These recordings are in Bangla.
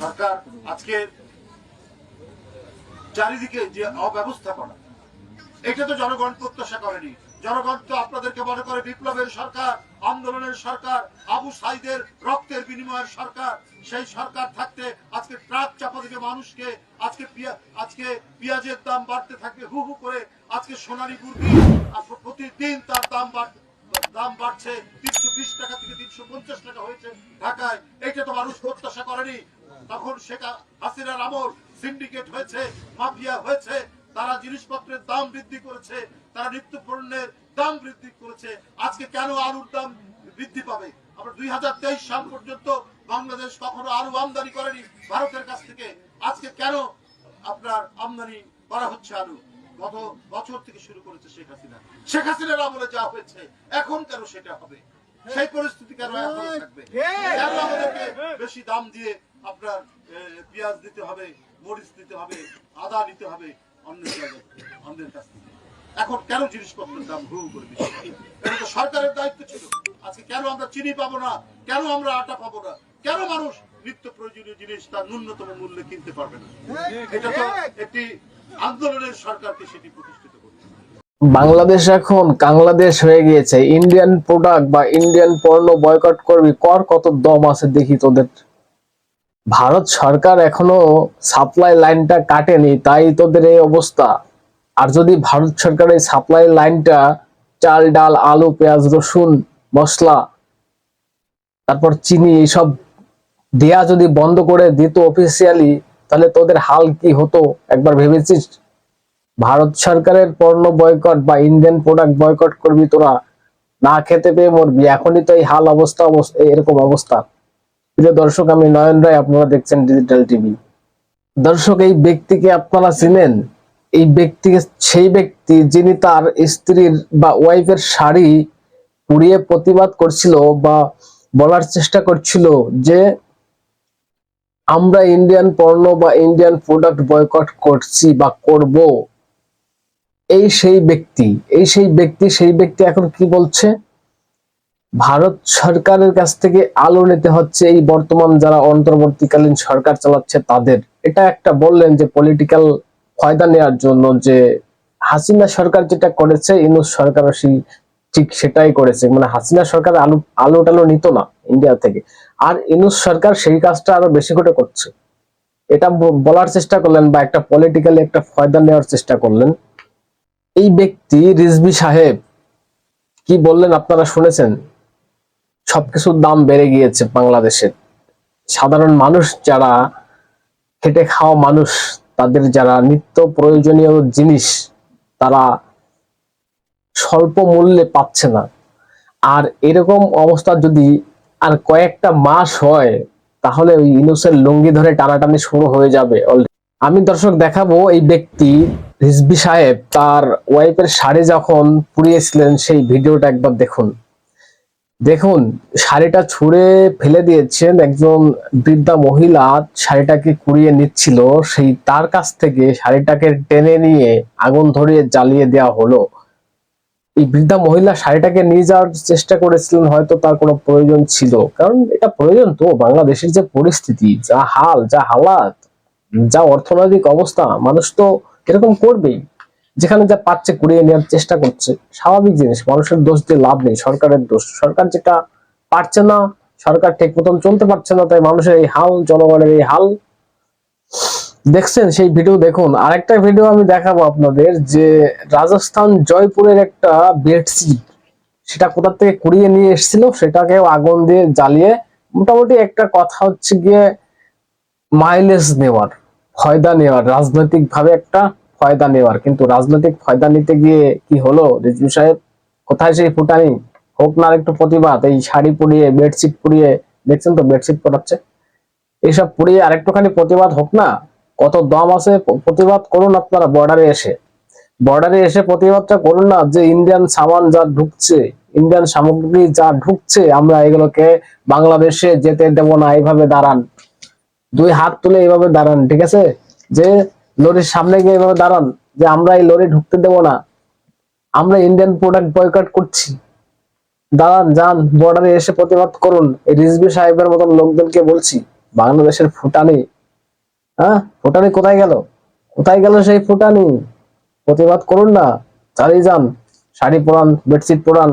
সরকার আজকে চারিদিকে যে অব্যবস্থাপনা, এটা তো জনগণ প্রত্যাশা করেনি। জনগণ তো আপনাদেরকে মনে করে বিপ্লবের সরকার, আন্দোলনের সরকার, আবু সাইদের রক্তের বিনিময়ের সরকার, সেই সরকার থাকতে আজকে ট্রাক চাপা দিকে মানুষকে, আজকে আজকে পেঁয়াজের দাম বাড়তে থাকবে, হু হু করে আজকে সোনালী মুরগি প্রতিদিন তার দাম বাড় দাম বাড়ছে তিনশো বিশ টাকা থেকে তিনশো পঞ্চাশ টাকা হয়েছে ঢাকায়। এটা তো মানুষ প্রত্যাশা করেনি। তখন শেখা হাসিনার আমল সিন্ডিকেট হয়েছে মাফিয়া হয়েছে তারা জিনিসপত্রের দাম বৃদ্ধি করেছে তারা নিত্য পণ্যের দাম বৃদ্ধি করেছে। আজকে কেন আলুর দাম বৃদ্ধি পাবে? আমরা দুই হাজার তেইশ সাল পর্যন্ত বাংলাদেশ কখনো আলু আমদানি করেনি ভারতের কাছ থেকে। আজকে কেন আপনার আমদানি করা হচ্ছে আলু? গত বছর থেকে শুরু করেছে শেখ হাসিনা। শেখ হাসিনার আমলে যা হয়েছে এখন কেন সেটা হবে? সেই পরিস্থিতি কেন এখন থাকবে? কেন আমাদেরকে বেশি দাম দিয়ে আপনার পেঁয়াজ দিতে হবে, মরিচ দিতে হবে, আদা নিতে হবে, অন্য অন্যের কাছ থেকে। এখন কেন জিনিসপত্রের দাম হু করে এটা তো সরকারের দায়িত্ব ছিল। আজকে কেন আমরা চিনি পাবো না? কেন আমরা আটা পাবো না? কেন মানুষ নিত্য প্রয়োজনীয় জিনিস তার ন্যূনতম মূল্যে কিনতে পারবে না? এটা তো একটি আন্দোলনের সরকারকে সেটি প্রতিষ্ঠিত বাংলাদেশ এখন বাংলাদেশ হয়ে গিয়েছে। ইন্ডিয়ান প্রোডাক্ট বা ইন্ডিয়ান পণ্য বয়কট করবি, কর কত দম আছে দেখি তোদের। ভারত সরকার এখনও সাপ্লাই লাইনটা কাটেনি, তাই তোদের এই অবস্থা। আর যদি ভারত সরকার এই সাপ্লাই লাইনটা চাল, ডাল, আলু, পেঁয়াজ, রসুন, মশলা, তারপর চিনি এইসব দেয়া যদি বন্ধ করে দিত অফিসিয়ালি তাহলে তোদের হাল কি হতো? একবার ভেবেছিস? ভারত সরকারের পণ্য বয়কট বা ইন্ডিয়ান প্রোডাক্ট বয়কট করবি তোরা, না খেতে পেয়ে মরবি। এখনই তো এই হাল অবস্থা অবস- এরকম অবস্থা। প্রিয় দর্শক, আমি নয়ন রায়, আপনারা দেখছেন ডিজিটাল টিভি দর্শক, এই ব্যক্তিকে আপনারা চিনেন? এই ব্যক্তিকে, সেই ব্যক্তি যিনি তার স্ত্রীর বা ওয়াইফের শাড়ি পুড়িয়ে প্রতিবাদ করছিল বা বলার চেষ্টা করছিল যে আমরা ইন্ডিয়ান পণ্য বা ইন্ডিয়ান প্রোডাক্ট বয়কট করছি বা করব। এই সেই ব্যক্তি, এই সেই ব্যক্তি সেই ব্যক্তি এখন কি বলছে? ভারত সরকারের কাছ থেকে আলো নিতে হচ্ছে এই বর্তমান যারা অন্তর্বর্তীকালীন সরকার চালাচ্ছে তাদের। এটা একটা বললেন যে পলিটিক্যাল ফায়দা নেওয়ার জন্য যে হাসিনা সরকার যেটা করেছে, ইনুস সরকার সেই ঠিক সেটাই করেছে। মানে হাসিনা সরকার আলু, আলো টালো নিত না ইন্ডিয়া থেকে। আর ইনুস সরকার সেই কাজটা আরও বেশি করে করছে। এটা বলার চেষ্টা করলেন বা একটা পলিটিক্যালি একটা ফায়দা নেওয়ার চেষ্টা করলেন। এই ব্যক্তি রিজবি সাহেব, কি বললেন আপনারা শুনেছেন? সবকিছুর দাম বেড়ে গিয়েছে বাংলাদেশের সাধারণ মানুষ যারা খেটে খাওয়া মানুষ, তাদের যারা নিত্য প্রয়োজনীয় জিনিস, তারা স্বল্প মূল্যে পাচ্ছে না। আর এরকম অবস্থা যদি আর কয়েকটা মাস হয়, তাহলে ওই ইনুসের লুঙ্গি ধরে টানাটানি শুরু হয়ে যাবে আমি দর্শক দেখাবো এই ব্যক্তি রিজবি সাহেব। তার ওয়াইফের শাড়ি যখন পুড়িয়েছিলেন, সেই ভিডিওটা একবার দেখুন। দেখুন, শাড়িটা ছুঁড়ে ফেলে দিয়েছেন একজন বৃদ্ধা মহিলা, শাড়িটাকে কুড়িয়ে নিচ্ছিল। সেই তার কাছ থেকে শাড়িটাকে টেনে নিয়ে আগুন ধরিয়ে জ্বালিয়ে দেওয়া হলো। এই বৃদ্ধা মহিলা শাড়িটাকে নিয়ে যাওয়ার চেষ্টা করেছিলেন, হয়তো তার কোনো প্রয়োজন ছিল। কারণ এটা প্রয়োজন তো, বাংলাদেশের যে পরিস্থিতি, যা হাল, যা হালাত, যা অর্থনৈতিক অবস্থা, মানুষ তো এরকম করবেই। যেখানে যা পাচ্ছে কুড়িয়ে নেওয়ার চেষ্টা করছে, স্বাভাবিক জিনিস, মানুষের দোষ দিয়ে লাভ নেই, সরকারের দোষ। সরকার যেটা পারছে না, সরকার ঠিক মতন চলতে পারছে না, তাই মানুষের এই হাল, জনগণের এই হাল। দেখছেন, সেই ভিডিও দেখুন। আরেকটা ভিডিও আমি দেখাবো আপনাদের, যে রাজস্থান জয়পুরের একটা বেডশিট সেটা কোথা থেকে কুড়িয়ে নিয়ে এসেছিল সেটাকে আগুন দিয়ে জ্বালিয়ে মোটামুটি একটা কথা হচ্ছে গিয়ে মাইলেজ নেওয়ার, ফয়দা নেওয়ার রাজনৈতিক ভাবে একটা ফয়দা নেওয়ার। কিন্তু রাজনৈতিক ফয়দা নিতে গিয়ে কি হলো? রিজু সাহেব, কোথায় সেই ফুটানি? হোক না একটু প্রতিবাদ, এই শাড়ি পরিয়ে বেডশিট পরিয়ে, দেখছেন তো বেডশিট পরাচ্ছে? এইসব পরিয়ে আরেকটুখানি প্রতিবাদ হোক না? কত দম আছে প্রতিবাদ করুন আপনারা বর্ডারে এসে। বর্ডারে এসে প্রতিবাদটা করুন না যে ইন্ডিয়ান সামান যা ঢুকছে ইন্ডিয়ান সামগ্রী যা ঢুকছে, আমরা এগুলোকে বাংলাদেশে যেতে দেব না, এইভাবে দাঁড়ান। দুই হাত তুলে এইভাবে দাঁড়ান, ঠিক আছে? যে লরির সামনে গিয়ে এইভাবে দাঁড়ান যে আমরা এই লরি ঢুকতে দেব না। আমরা ইন্ডিয়ান প্রোডাক্ট বয়কট করছি। দাঁড়ান, যান বর্ডারে এসে প্রতিবাদ করুন। এই রিজবি সাহেবের মতন লোকদেরকে বলছি, বাংলাদেশের ফুটানি। হ্যাঁ? ফুটানি কোথায় গেল? কোথায় গেল সেই ফুটানি? প্রতিবাদ করুন না। চালিয়ে যান। শাড়ি পরান বেডশিট পরান।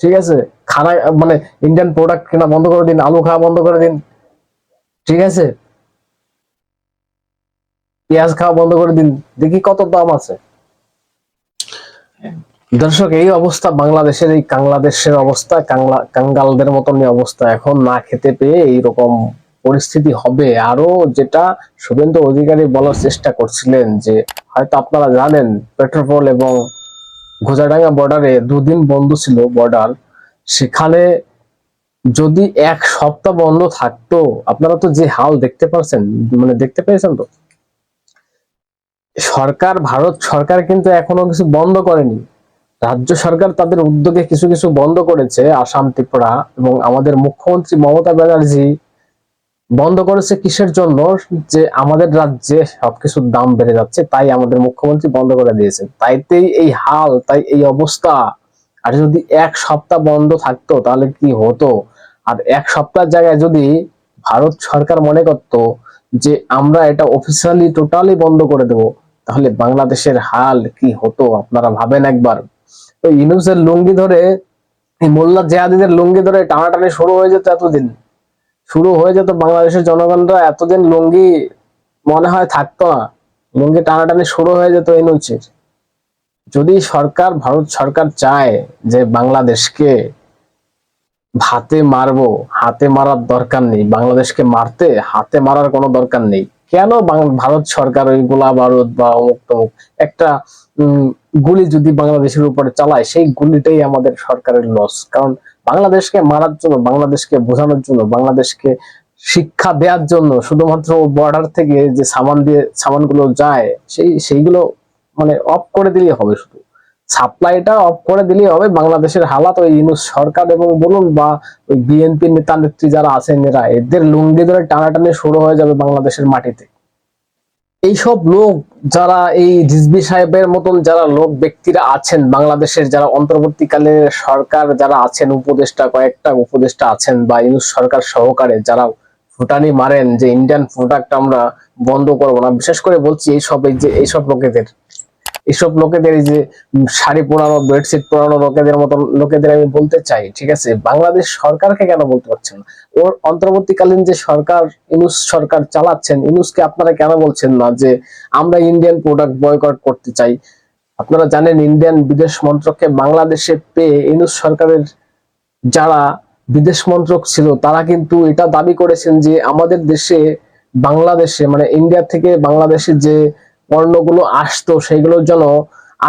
ঠিক আছে? খানা মানে ইন্ডিয়ান প্রোডাক্ট কেনা বন্ধ করে দিন, আলু খাওয়া বন্ধ করে দিন। ঠিক আছে? পেঁয়াজ খাওয়া বন্ধ করে দিন। দেখি কত দাম আছে। দর্শক, এই অবস্থা বাংলাদেশের, এই বাংলাদেশের অবস্থা, কাংলা, কাঙ্গালদের মতন অবস্থা। এখন না খেতে পেয়ে এইরকম পরিস্থিতি হবে। আরও যেটা শুভেন্দু অধিকারী বলার চেষ্টা করছিলেন যে, হয়তো আপনারা জানেন, পেট্রোপল এবং ঘোজাডাঙ্গা বর্ডারে দুদিন বন্ধ ছিল বর্ডার। সেখানে যদি এক সপ্তাহ বন্ধ থাকতো, আপনারা তো যে হাল দেখতে পারছেন মানে দেখতে পেয়েছেন তো? সরকার, ভারত সরকার কিন্তু এখনও কিছু বন্ধ করেনি। রাজ্য সরকার তাদের উদ্যোগে কিছু কিছু বন্ধ করেছে, আসাম, ত্রিপুরা এবং আমাদের মুখ্যমন্ত্রী মমতা ব্যানার্জি বন্ধ করেছে কিসের জন্য? যে আমাদের রাজ্যে সবকিছুর দাম বেড়ে যাচ্ছে, তাই আমাদের মুখ্যমন্ত্রী বন্ধ করে দিয়েছে। তাইতেই এই হাল, তাই এই অবস্থা। আর যদি এক সপ্তাহ বন্ধ থাকতো, তাহলে কি হতো? আর এক সপ্তাহের জায়গায় যদি ভারত সরকার মনে করতো যে আমরা এটা অফিসিয়ালি টোটালি বন্ধ করে দেব তাহলে বাংলাদেশের হাল কি হতো? আপনারা ভাবেন একবার। ওই ইনুসের লুঙ্গি ধরে মোল্লা জেহাদিদের লুঙ্গি ধরে টানাটানি শুরু হয়ে যেত এতদিন। শুরু হয়ে যেত বাংলাদেশের জনগণরা এতদিন লুঙ্গি মনে হয় থাকতো না। লুঙ্গি টানাটানি শুরু হয়ে যেত ইনুসের যদি সরকার, ভারত সরকার চায় যে বাংলাদেশকে হাতে মারবো, হাতে মারার দরকার নেই, বাংলাদেশকে মারতে হাতে মারার কোনো দরকার নেই কেন ভারত সরকার ওই গোলা বারুদ বা অমুক তমুক একটা গুলি যদি বাংলাদেশের উপরে চালায়, সেই গুলিটাই আমাদের সরকারের লস কারণ বাংলাদেশকে মারার জন্য, বাংলাদেশকে বোঝানোর জন্য, বাংলাদেশকে শিক্ষা দেওয়ার জন্য, শুধুমাত্র বর্ডার থেকে যে সামান দিয়ে, সামানগুলো যায়, সেই, সেইগুলো মানে অফ করে দিলেই হবে শুধু। সাপ্লাইটা অফ করে দিলেই হবে। বাংলাদেশের হালাত ওই ইউনুস সরকার এবং বলুন বা ওই বিএনপি নেতা নেত্রী যারা আছেন এরা, এদের লুঙ্গি ধরে টানাটানি শুরু হয়ে যাবে বাংলাদেশের মাটিতে। এইসব লোক যারা এই রিজবি সাহেবের মতন যারা লোক, ব্যক্তিরা আছেন, বাংলাদেশের যারা অন্তর্বর্তীকালে সরকার যারা আছেন, উপদেষ্টা কয়েকটা উপদেষ্টা আছেন বা ইউনুস সরকার সহকারে যারা ফুটানি মারেন, যে ইন্ডিয়ান প্রোডাক্ট আমরা বন্ধ করব না, বিশেষ করে বলছি এইসব, এই যে এইসব লোকেদের। এইসব লোকেদের এই যে শাড়ি পরানো বেডশিট পরানো লোকেদের মতন লোকেদের আমি বলতে চাই, ঠিক আছে? বাংলাদেশ সরকারকে কেন বলতে পারছেন ওর অন্তর্বর্তীকালীন যে সরকার, ইনুস সরকার চালাচ্ছেন, ইনুসকে আপনারা কেন বলছেন না যে, আমরা ইন্ডিয়ান প্রোডাক্ট বয়কট করতে চাই? আপনারা জানেন ইন্ডিয়ান বিদেশ মন্ত্রককে বাংলাদেশে পেয়ে ইনুস সরকারের যারা বিদেশ মন্ত্রক ছিল, তারা কিন্তু এটা দাবি করেছেন যে, আমাদের দেশে, বাংলাদেশে মানে ইন্ডিয়া থেকে বাংলাদেশে যে পণ্যগুলো আসতো সেগুলোর জন্য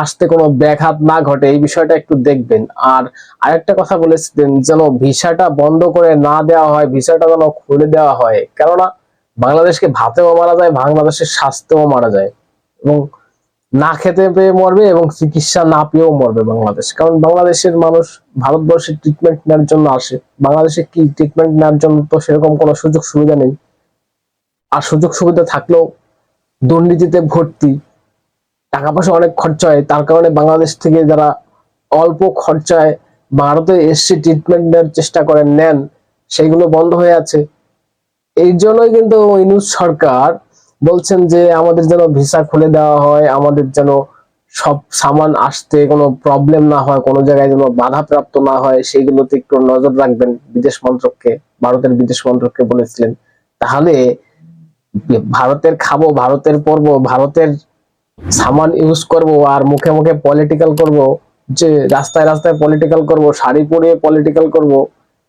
আসতে কোনো ব্যাঘাত না ঘটে। এই বিষয়টা একটু দেখবেন। আর আরেকটা কথা বলেছিলেন যেন ভিসাটা বন্ধ করে না দেওয়া হয়, ভিসাটা যেন খুলে দেওয়া হয়। কেননা বাংলাদেশকে ভাতেও মারা যায়, বাংলাদেশের স্বাস্থ্যও মারা যায়। এবং না খেতে পেয়ে মরবে এবং চিকিৎসা না পেয়েও মরবে বাংলাদেশ। কারণ বাংলাদেশের মানুষ ভারতবর্ষে ট্রিটমেন্ট নেওয়ার জন্য আসে। বাংলাদেশে কি ট্রিটমেন্ট নেওয়ার জন্য তো সেরকম কোনো সুযোগ সুবিধা নেই। আর সুযোগ সুবিধা থাকলেও দুর্নীতিতে ভর্তি টাকা পয়সা অনেক খরচা হয় তার কারণে বাংলাদেশ থেকে যারা অল্প খরচায় ভারতে এসে ট্রিটমেন্ট নেওয়ার চেষ্টা করেন নেন, সেগুলো বন্ধ হয়ে আছে। এই জন্যই কিন্তু ইনুস সরকার বলছেন যে, আমাদের যেন ভিসা খুলে দেওয়া হয়, আমাদের যেন সব সামান আসতে কোনো প্রবলেম না হয়, কোনো জায়গায় যেন বাধাপ্রাপ্ত না হয় সেইগুলোতে একটু নজর রাখবেন বিদেশ মন্ত্রককে, ভারতের বিদেশ মন্ত্রককে বলেছিলেন। তাহলে ভারতের খাব, ভারতের পরবো, ভারতের সামান ইউজ করব আর মুখে মুখে পলিটিক্যাল করব, যে রাস্তায় রাস্তায় পলিটিক্যাল করব, শাড়ি পরে পলিটিক্যাল করব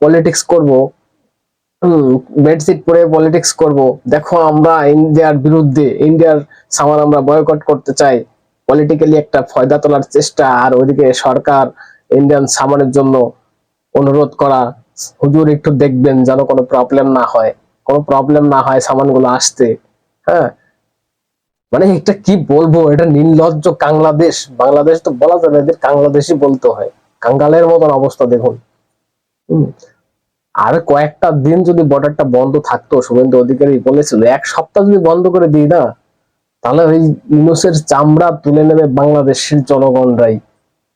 পলিটিক্স করব বেডশিট পরে পলিটিক্স করব। দেখো আমরা ইন্ডিয়ার বিরুদ্ধে, ইন্ডিয়ার সামান আমরা বয়কট করতে চাই। পলিটিক্যালি একটা ফয়দা তোলার চেষ্টা আর ওইদিকে সরকার ইন্ডিয়ান সামানের জন্য অনুরোধ করা। হুজুর একটু দেখবেন যেন কোনো প্রবলেম না হয়। কোনো প্রবলেম না হয় সামানগুলো আসতে হ্যাঁ? মানে এটা কি বলব? এটা নির্লজ্জ বাংলাদেশ বাংলাদেশ তো বলা যাবে এদের বাংলাদেশই বলতে হয়। কাঙ্গালের মতন অবস্থা, দেখুন। আর কয়েকটা দিন যদি বর্ডারটা বন্ধ থাকতো, শুভেন্দু অধিকারী বলেছিল, এক সপ্তাহ যদি বন্ধ করে দিই না, তাহলে ওই ইউনুসের চামড়া তুলে নেবে বাংলাদেশের জনগণরাই।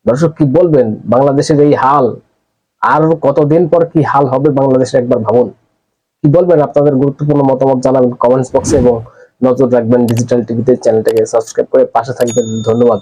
দর্শক, কি বলবেন? বাংলাদেশের এই হাল, আর কতদিন পর কি হাল হবে বাংলাদেশের একবার ভাবুন। কি বলবেন? আপনাদের গুরুত্বপূর্ণ মতামত জানাবেন কমেন্টস বক্সে এবং নজর রাখবেন ডিজিটাল টিভিতে চ্যানেলটাকে সাবস্ক্রাইব করে পাশে থাকবেন। ধন্যবাদ।